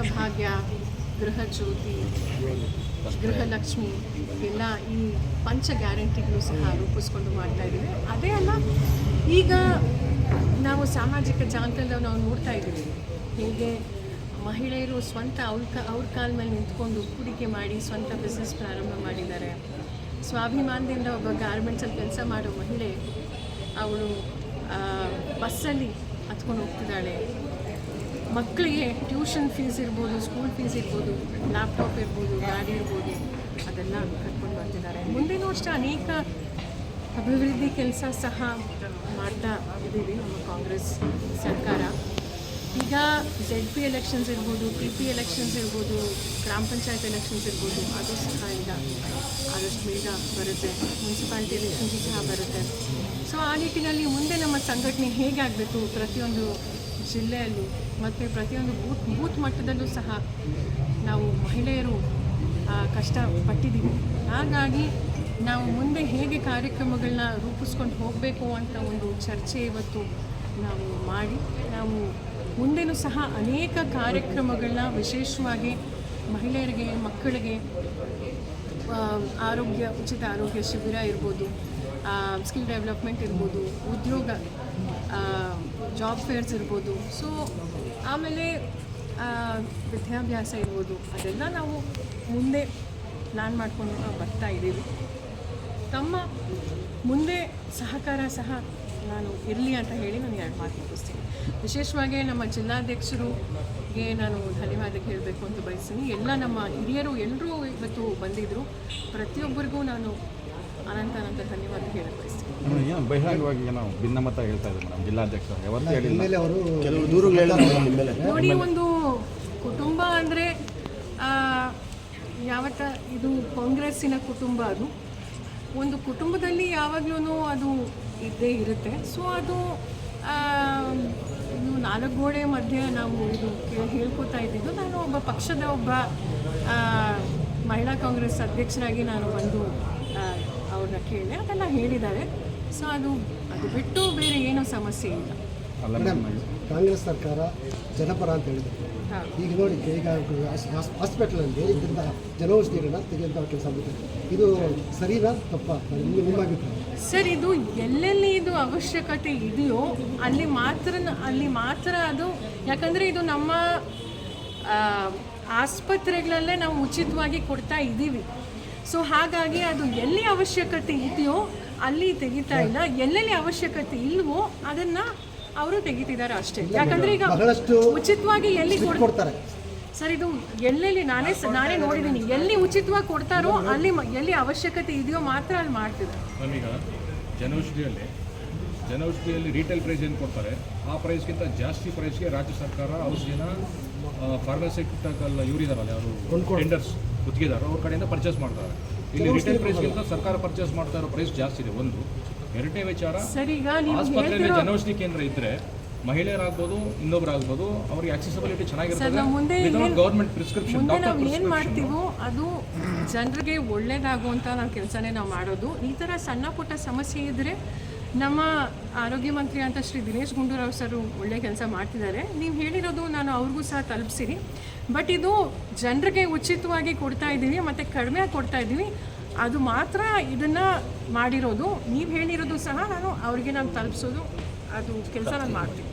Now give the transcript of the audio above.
ಅನ್ನಭಾಗ್ಯ ಗೃಹಜ್ಯೋತಿ, ಗೃಹಲಕ್ಷ್ಮಿ ಎಲ್ಲ ಈ ಪಂಚ ಗ್ಯಾರಂಟಿಗಳು ಸಹ ರೂಪಿಸ್ಕೊಂಡು ಮಾಡ್ತಾ ಇದ್ದೀವಿ. ಅದೇ ಅಲ್ಲ, ಈಗ ನಾವು ಸಾಮಾಜಿಕ ಜಾಲದಲ್ಲಿ ನಾವು ನೋಡ್ತಾ ಇದ್ದೀವಿ. ಹೀಗೆ ಮಹಿಳೆಯರು ಸ್ವಂತ ಅವ್ರ ಕ, ಅವ್ರ ಕಾಲ ಮೇಲೆ ನಿಂತ್ಕೊಂಡು ಹೂಡಿಕೆ ಮಾಡಿ, ಸ್ವಂತ ಬಿಸ್ನೆಸ್ ಪ್ರಾರಂಭ ಮಾಡಿದ್ದಾರೆ. ಸ್ವಾಭಿಮಾನದಿಂದ ಒಬ್ಬ ಗಾರ್ಮೆಂಟ್ಸಲ್ಲಿ ಕೆಲಸ ಮಾಡೋ ಮಹಿಳೆ, ಅವಳು ಬಸ್ಸಲ್ಲಿ ಹತ್ಕೊಂಡು ಹೋಗ್ತಿದ್ದಾಳೆ. ಮಕ್ಕಳಿಗೆ ಟ್ಯೂಷನ್ ಫೀಸ್ ಇರ್ಬೋದು ಸ್ಕೂಲ್ ಫೀಸ್ ಇರ್ಬೋದು ಲ್ಯಾಪ್ಟಾಪ್ ಇರ್ಬೋದು, ಗಾಡಿ ಇರ್ಬೋದು, ಅದೆಲ್ಲ ಕಟ್ಕೊಂಡು ಬರ್ತಿದ್ದಾರೆ. ಮುಂದಿನ ಅಷ್ಟೇ ಅನೇಕ ಅಭಿವೃದ್ಧಿ ಕೆಲಸ ಸಹ ಮಾಡ್ತಾ ಇದ್ದೀವಿ ನಮ್ಮ ಕಾಂಗ್ರೆಸ್ ಸರ್ಕಾರ. ಈಗ ಜೆಡ್ ಪಿ ಎಲೆಕ್ಷನ್ಸ್ ಇರ್ಬೋದು ಪಿ ಪಿ ಎಲೆಕ್ಷನ್ಸ್ ಇರ್ಬೋದು, ಗ್ರಾಮ ಪಂಚಾಯತ್ ಎಲೆಕ್ಷನ್ಸ್ ಇರ್ಬೋದು, ಅದು ಸಹ ಈಗ ಆದಷ್ಟು ಬೇಗ ಬರುತ್ತೆ. ಮುನ್ಸಿಪಾಲಿಟಿ ಎಲೆಕ್ಷನ್ಸ್ ಸಹ ಬರುತ್ತೆ. ಸೊ ಆ ನಿಟ್ಟಿನಲ್ಲಿ ಮುಂದೆ ನಮ್ಮ ಸಂಘಟನೆ ಹೇಗಾಗಬೇಕು? ಪ್ರತಿಯೊಂದು ಜಿಲ್ಲೆಯಲ್ಲೂ ಮತ್ತು ಪ್ರತಿಯೊಂದು ಬೂತ್ ಬೂತ್ ಮಟ್ಟದಲ್ಲೂ ಸಹ ನಾವು ಮಹಿಳೆಯರು ಕಷ್ಟ ಪಟ್ಟಿದ್ದೀವಿ ಹಾಗಾಗಿ ನಾವು ಮುಂದೆ ಹೇಗೆ ಕಾರ್ಯಕ್ರಮಗಳನ್ನ ರೂಪಿಸ್ಕೊಂಡು ಹೋಗಬೇಕು ಅಂತ ಒಂದು ಚರ್ಚೆ ಇವತ್ತು ನಾವು ಮಾಡಿ, ನಾವು ಮುಂದೆನೂ ಸಹ ಅನೇಕ ಕಾರ್ಯಕ್ರಮಗಳನ್ನ ವಿಶೇಷವಾಗಿ ಮಹಿಳೆಯರಿಗೆ, ಮಕ್ಕಳಿಗೆ ಆರೋಗ್ಯ, ಉಚಿತ ಆರೋಗ್ಯ ಶಿಬಿರ ಇರ್ಬೋದು ಸ್ಕಿಲ್ ಡೆವಲಪ್ಮೆಂಟ್ ಇರ್ಬೋದು, ಉದ್ಯೋಗ ಜಾಬ್ ಫೇರ್ಸ್ ಇರ್ಬೋದು. ಸೊ ಆಮೇಲೆ ವಿದ್ಯಾಭ್ಯಾಸ ಇರ್ಬೋದು. ಅದೆಲ್ಲ ನಾವು ಮುಂದೆ ಪ್ಲ್ಯಾನ್ ಮಾಡ್ಕೊಂಡು ಬರ್ತಾ ಇದ್ದೀವಿ. ತಮ್ಮ ಮುಂದೆ ಸಹಕಾರ ಸಹ ನಾನು ಇರಲಿ ಅಂತ ಹೇಳಿ ನಾನು ಎರಡು ಮಾತು ಮುಗಿಸ್ತೀನಿ. ವಿಶೇಷವಾಗಿ ನಮ್ಮ ಜಿಲ್ಲಾಧ್ಯಕ್ಷರಿಗೆ ನಾನು ಧನ್ಯವಾದ ಹೇಳಬೇಕು ಅಂತ ಬಯಸ್ತೀನಿ. ಎಲ್ಲ ನಮ್ಮ ಹಿರಿಯರು ಎಲ್ಲರೂ ಇವತ್ತು ಬಂದಿದ್ದರು ಪ್ರತಿಯೊಬ್ಬರಿಗೂ ನಾನು ಅನಂತ ಅನಂತ ಧನ್ಯವಾದ ಹೇಳಿ ಬಯಸ್ತೀನಿ ಏನು ಬಹಿರಂಗವಾಗಿ ಏನೋ ಭಿನ್ನಮತ ಹೇಳ್ತಾ ಇದ್ದೀವಿ ಮೇಡಮ್ ಜಿಲ್ಲಾಧ್ಯಕ್ಷ ಯಾವತ್ತೂ ಹೇಳಿಲ್ಲ. ಮೇಲೆ ಅವರು ಕೆಲವು ದೂರುಗಳು ಹೇಳಿದ್ರು ನಿಮ್ಮ ಮೇಲೆ ನೋಡಿ ಒಂದು ಕುಟುಂಬ ಅಂದರೆ ಯಾವತ್ತ ಇದು ಕಾಂಗ್ರೆಸ್ಸಿನ ಕುಟುಂಬ ಅದು. ಒಂದು ಕುಟುಂಬದಲ್ಲಿ ಯಾವಾಗ್ಲೂ ಅದು ಇದ್ದೇ ಇರುತ್ತೆ. ಸೊ ಅದು ಆ, ಇದು ನಾಲ್ಕು ಗೋಡೆ ಮಧ್ಯೆ ನಾವು ಇದು ಹೇಳ್ಕೊತಾ ಇದ್ದಿದ್ದು ನಾನು ಒಬ್ಬ ಪಕ್ಷದ ಒಬ್ಬ ಆ, ಮಹಿಳಾ ಕಾಂಗ್ರೆಸ್ ಅಧ್ಯಕ್ಷರಾಗಿ ನಾನು ಬಂದು ಆ, ಅವ್ರನ್ನ ಕೇಳಿದೆ ಅದೆಲ್ಲ ಹೇಳಿದ್ದಾರೆ. ಸೊ ಅದು ಅದು ಬಿಟ್ಟು ಬೇರೆ ಏನೂ ಸಮಸ್ಯೆ ಇಲ್ಲ. ಮೇಡಮ್ ಕಾಂಗ್ರೆಸ್ ಸರ್ಕಾರ ಜನಪರ ಅಂತ ಹೇಳಿದ್ರು. ಹಾಂ. ಈಗ ನೋಡಿ ಈಗ ಹಾಸ್ಪಿಟಲಲ್ಲಿ ಇದರಿಂದ ಜನೌಷಧಿಗಳನ್ನ ತೆಗೆಯುವಂಥ ಕೆಲಸ ಆಗುತ್ತೆ ಇದು ಸರಿನಾ ತಪ್ಪ? ಸರ್ ಇದು ಎಲ್ಲೆಲ್ಲಿ ಇದು ಅವಶ್ಯಕತೆ ಇದೆಯೋ ಅಲ್ಲಿ ಮಾತ್ರ ಅಲ್ಲಿ ಮಾತ್ರ ಅದು ಯಾಕಂದರೆ ಇದು ನಮ್ಮ ಆ, ಆಸ್ಪತ್ರೆಗಳಲ್ಲೇ ನಾವು ಉಚಿತವಾಗಿ ಕೊಡ್ತಾ ಇದ್ದೀವಿ ಸೊ ಹಾಗಾಗಿ ಅದು ಎಲ್ಲಿ ಅವಶ್ಯಕತೆ ಇದೆಯೋ ಅಲ್ಲಿ ತೆಗಿತಾ ಇಲ್ಲ. ಎಲ್ಲೆಲ್ಲಿ ಅವಶ್ಯಕತೆ ಇಲ್ವೋ ಅದನ್ನ ಅವರು ತೆಗಿತಿದ್ದಾರೆ ಅಷ್ಟೇ. ಯಾಕಂದ್ರೆ ಈಗ ಬಹಳಷ್ಟು ಉಚಿತವಾಗಿ ಎಲ್ಲಿ ಕೊಡ್ ಕೊಡ್ತಾರೆ. ಸರ್ ಇದು ಎಲ್ಲೆಲ್ಲಿ ನಾನೇ ನಾನೇ ನೋಡಿದ್ದೀನಿ ಎಲ್ಲಿ ಉಚಿತವಾಗಿ ಕೊಡ್ತಾರೋ ಅಲ್ಲಿ ಮ- ಎಲ್ಲಿ ಅವಶ್ಯಕತೆ ಇದೆಯೋ ಮಾತ್ರ ಅಲ್ಲಿ ಮಾಡ್ತಿದ್ದಾರೆ. ಜನೌಷಧಿಯಲ್ಲಿ ಜನೌಷಧಿಯಲ್ಲಿ ರೀಟೇಲ್ ಪ್ರೈಸ್ ಏನು ಕೊಡ್ತಾರೆ? ಆ ಪ್ರೈಸ್ಗಿಂತ ಜಾಸ್ತಿ ಪ್ರೈಸ್ಗೆ ರಾಜ್ಯ ಸರ್ಕಾರ ಔಷಧಿನ ಫಾರ್ಮಾಸ್ಯೂಟಿಕಲ್ ಇವ್ರು ಇದ್ದಾರಲ್ಲ ಯಾರು ಟೆಂಡರ್ಸ್ ಗುತ್ತಿಗೆದಾರರು ಅವ್ರ ಕಡೆಯಿಂದ ಪರ್ಚೇಸ್ ಮಾಡ್ತಾರೆ. ಇಲ್ಲಿ ರಿಟೇಲ್ ಪ್ರೈಸ್ಗಿಂತ ಸರ್ಕಾರ ಪರ್ಚೇಸ್ ಮಾಡ್ತಾ ಇರೋ ಪ್ರೈಸ್ ಜಾಸ್ತಿ ಇದೆ. ಒಂದು ಎರಡನೇ ವಿಚಾರ ಸರ್ ಈಗ ನೀವು ಆಸ್ಪತ್ರೆಯಲ್ಲಿ ಜನೌಷಧಿ ಕೇಂದ್ರ ಇದ್ರೆ ಮಹಿಳೆಯರಾಗ್ಬೋದು ಇನ್ನೊಬ್ರಾಗ್ಬೋದು ಅವ್ರಿಗೆ ಆಕ್ಸೆಸಿಬಿಲಿಟಿ ಸರ್ ನಾವು ಮುಂದೆ ಚೆನ್ನಾಗಿರ್ತದೆ ಏನ್- ಗೌರ್ಮೆಂಟ್ ಪ್ರಿಸ್ಕ್ರಿಪ್ಷನ್ ನಾವು ಏನು ಮಾಡ್ತೀವೋ ಅದು ಜನರಿಗೆ ಒಳ್ಳೇದಾಗುವಂಥ ನಾವು ಕೆಲಸನೇ ನಾವು ಮಾಡೋದು. ಈ ಥರ ಸಣ್ಣ ಪುಟ್ಟ ಸಮಸ್ಯೆ ಇದ್ದರೆ ನಮ್ಮ ಆರೋಗ್ಯ ಮಂತ್ರಿ ಅಂತ ಶ್ರೀ ದಿನೇಶ್ ಗುಂಡೂರಾವ್ ಸರ್ ಒಳ್ಳೆ ಕೆಲಸ ಮಾಡ್ತಿದ್ದಾರೆ. ನೀವು ಹೇಳಿರೋದು ನಾನು ಅವ್ರಿಗೂ ಸಹ ತಲುಪಿಸಿರಿ ಬಟ್ ಇದು ಜನರಿಗೆ ಉಚಿತವಾಗಿ ಕೊಡ್ತಾ ಇದ್ದೀವಿ ಮತ್ತು ಕಡಿಮೆ ಕೊಡ್ತಾ ಇದ್ದೀವಿ. ಅದು ಮಾತ್ರ ಇದನ್ನು ಮಾಡಿರೋದು. ನೀವು ಹೇಳಿರೋದು ಸಹ ನಾನು ಅವ್ರಿಗೆ ನಾನು ತಲುಪಿಸೋದು. ಅದು ಕೆಲಸ ನಾನು ಮಾಡ್ತೀನಿ.